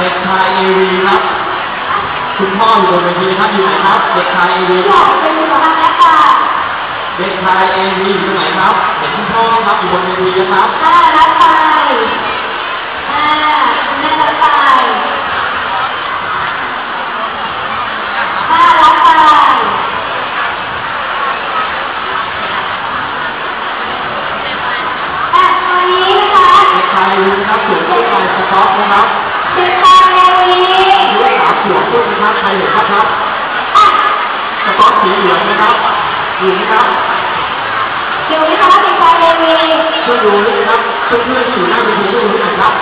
เด็กชายเอวีครับ คุณพ่ออยู่บนเวทีครับอยู่ไหนครับ เด็กชายเอวีอยากเป็นหัวหน้าค่ะเด็กชายเอวีอยู่ไหนครับเห็นคุณพ่อไหมครับอยู่บนเวทีนะครับห้ารับไปห้าคุณแม่รับไปห้ารับไปอะตัวนี้นะคะเด็กชายเอวีครับสวมเสื้อลายสก๊อตนะครับ ด้วขาขียด้วยนะครับใครเห็นครับรับปองสีเหลืองนะครับอยู่ไหมครับอยู่ไหมคะว่เป็นคเรมช่วยดูนะครับเพื่อนๆอยู่หน้าเวทีด้วยนะครับ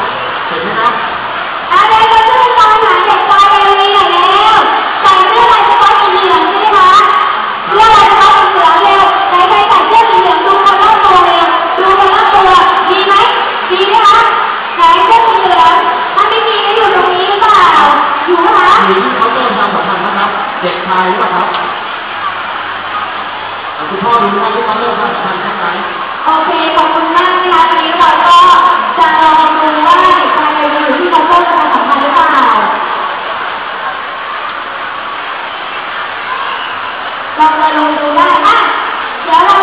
Bapak Lumpuh Jalan